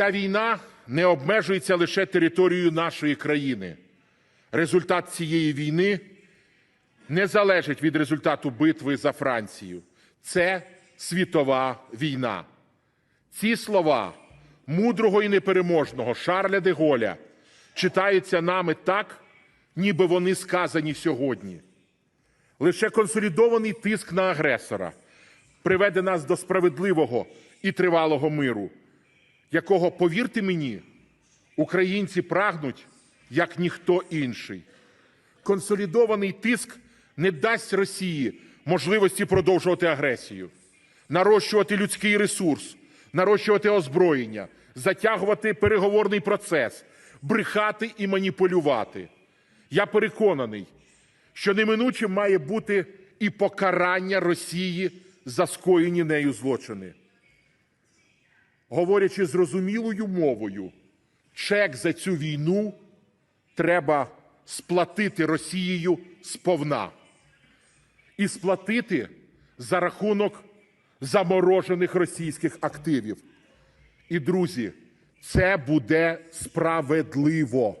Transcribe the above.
Ця війна не обмежується лише територією нашої країни. Результат цієї війни не залежить від результату битви за Францію. Це світова війна. Ці слова мудрого і непереможного Шарля де Голля читаються нами так, ніби вони сказані сьогодні. Лише консолідований тиск на агресора приведе нас до справедливого і тривалого миру, якого, повірте мені, українці прагнуть як ніхто інший. Консолідований тиск не дасть Росії можливості продовжувати агресію, нарощувати людський ресурс, нарощувати озброєння, затягувати переговорний процес, брехати і маніпулювати. Я переконаний, що неминучим має бути і покарання Росії за скоєні нею злочини. Говорячи зрозумілою мовою, чек за цю війну треба сплатити Росією сповна. І сплатити за рахунок заморожених російських активів. І, друзі, це буде справедливо.